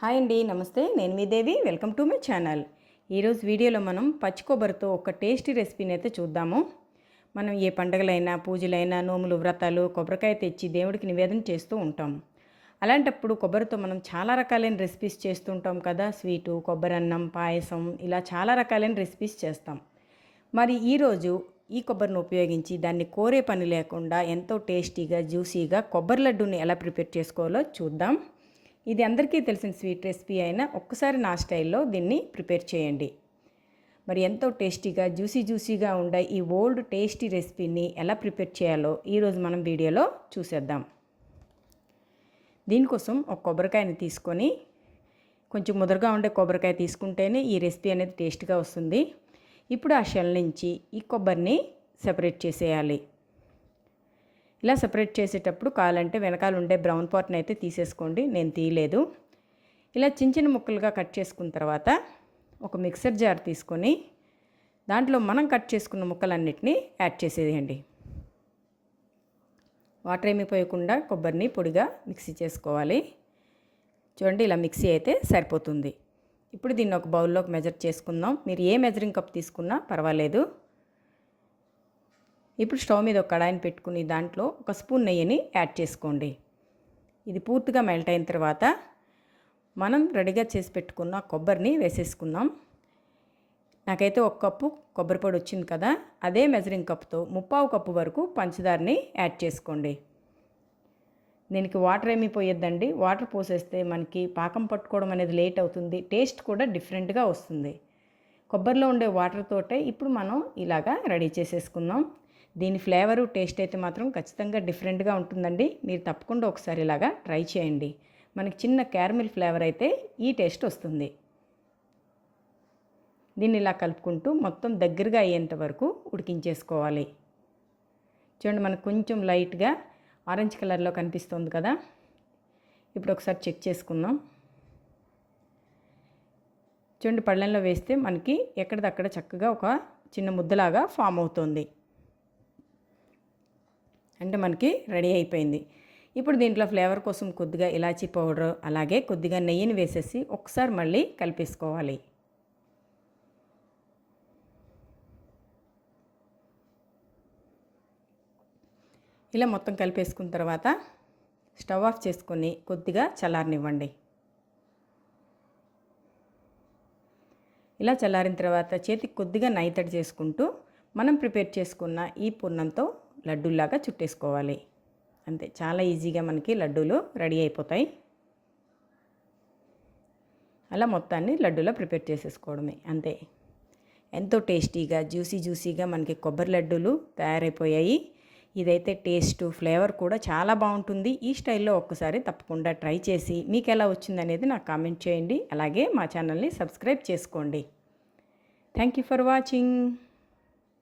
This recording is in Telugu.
హాయ్ అండి నమస్తే. నేను మీ Devi. Welcome to my channel. ఈరోజు వీడియోలో మనం పచ్చి కొబ్బరితో ఒక టేస్టీ రెసిపీని అయితే చూద్దాము. మనం ఏ పండగలైనా పూజలైనా నోములు వ్రతాలు కొబ్బరికాయ తెచ్చి దేవుడికి నివేదన చేస్తూ ఉంటాం. అలాంటప్పుడు కొబ్బరితో మనం చాలా రకాలైన రెసిపీస్ చేస్తుంటాం కదా. స్వీటు కొబ్బరి అన్నం పాయసం ఇలా చాలా రకాలైన రెసిపీస్ చేస్తాం. మరి ఈరోజు ఈ కొబ్బరిని ఉపయోగించి దాన్ని కోరే పని లేకుండా ఎంతో టేస్టీగా జ్యూసీగా కొబ్బరి లడ్డూని ఎలా ప్రిపేర్ చేసుకోవాలో చూద్దాం. ఇది అందరికీ తెలిసిన స్వీట్ రెసిపీ అయినా ఒక్కసారి నా స్టైల్లో దీన్ని ప్రిపేర్ చేయండి. మరి ఎంతో టేస్టీగా జ్యూసీ జ్యూసీగా ఉండే ఈ ఓల్డ్ టేస్టీ రెసిపీని ఎలా ప్రిపేర్ చేయాలో ఈరోజు మనం వీడియోలో చూసేద్దాం. దీనికోసం ఒక కొబ్బరికాయని తీసుకొని కొంచెం ముదరగా ఉండే కొబ్బరికాయ తీసుకుంటేనే ఈ రెసిపీ అనేది టేస్ట్గా వస్తుంది. ఇప్పుడు ఆ షెల్ నుంచి ఈ కొబ్బరిని సెపరేట్ చేసేయాలి. ఇలా సెపరేట్ చేసేటప్పుడు కావాలంటే వెనకాల ఉండే బ్రౌన్ పార్ట్ని అయితే తీసేసుకోండి నేను తీయలేదు. ఇలా చిన్న చిన్న ముక్కలుగా కట్ చేసుకున్న తర్వాత ఒక మిక్సర్ జార్ తీసుకొని దాంట్లో మనం కట్ చేసుకున్న ముక్కలన్నిటినీ యాడ్ చేసేయండి. వాటర్ ఏమి పోయకుండా కొబ్బరిని పొడిగా మిక్సీ చేసుకోవాలి. చూడండి ఇలా మిక్సీ అయితే సరిపోతుంది. ఇప్పుడు దీన్ని ఒక బౌల్లోకి మెజర్ చేసుకుందాం. మీరు ఏ మెజరింగ్ కప్ తీసుకున్నా పర్వాలేదు. ఇప్పుడు స్టవ్ మీద ఒక కడాయిని పెట్టుకుని దాంట్లో ఒక స్పూన్ నెయ్యిని యాడ్ చేసుకోండి. ఇది పూర్తిగా మెల్ట్ అయిన తర్వాత మనం రెడీగా చేసి పెట్టుకున్న కొబ్బరిని వేసేసుకుందాం. నాకైతే ఒక కప్పు కొబ్బరి పొడి వచ్చింది కదా అదే మెజరింగ్ కప్తో ముప్పావు కప్పు వరకు పంచదారని యాడ్ చేసుకోండి. దీనికి వాటర్ ఏమీ పోయొద్దండి. వాటర్ పోసేస్తే మనకి పాకం పట్టుకోవడం అనేది లేట్ అవుతుంది టేస్ట్ కూడా డిఫరెంట్గా వస్తుంది. కొబ్బరిలో ఉండే వాటర్ తోటే ఇప్పుడు మనం ఇలాగా రెడీ చేసేసుకుందాం. దీని ఫ్లేవరు టేస్ట్ అయితే మాత్రం ఖచ్చితంగా డిఫరెంట్గా ఉంటుందండి. మీరు తప్పకుండా ఒకసారి ఇలాగా ట్రై చేయండి. మనకి చిన్న క్యారమిల్ ఫ్లేవర్ అయితే ఈ టేస్ట్ వస్తుంది. దీన్ని ఇలా కలుపుకుంటూ మొత్తం దగ్గరగా అయ్యేంత వరకు ఉడికించేసుకోవాలి. చూడండి మనకు కొంచెం లైట్గా ఆరెంజ్ కలర్లో కనిపిస్తుంది కదా. ఇప్పుడు ఒకసారి చెక్ చేసుకుందాం. చూడండి పళ్ళెంలో వేస్తే మనకి ఎక్కడిదక్కడ చక్కగా ఒక చిన్న ముద్దలాగా ఫామ్ అవుతుంది. అంటే మనకి రెడీ అయిపోయింది. ఇప్పుడు దీంట్లో ఫ్లేవర్ కోసం కొద్దిగా ఇలాచీ పౌడర్ అలాగే కొద్దిగా నెయ్యిని వేసేసి ఒకసారి మళ్ళీ కలిపేసుకోవాలి. ఇలా మొత్తం కలిపేసుకున్న తర్వాత స్టవ్ ఆఫ్ చేసుకొని కొద్దిగా చల్లారనివ్వండి. ఇలా చల్లారిన తర్వాత చేతికి కొద్దిగా నైతడి చేసుకుంటూ మనం ప్రిపేర్ చేసుకున్న ఈ పూర్ణంతో లడ్డూలాగా చుట్టేసుకోవాలి. అంతే చాలా ఈజీగా మనకి లడ్డూలు రెడీ అయిపోతాయి. అలా మొత్తాన్ని లడ్డూలో ప్రిపేర్ చేసేసుకోవడమే అంతే. ఎంతో టేస్టీగా జ్యూసీ జ్యూసీగా మనకి కొబ్బరి లడ్డూలు తయారైపోయాయి. ఇదైతే టేస్ట్ ఫ్లేవర్ కూడా చాలా బాగుంటుంది. ఈ స్టైల్లో ఒక్కసారి తప్పకుండా ట్రై చేసి మీకు ఎలా వచ్చిందనేది నాకు కామెంట్ చేయండి. అలాగే మా ఛానల్ని సబ్స్క్రైబ్ చేసుకోండి. Thank you for watching.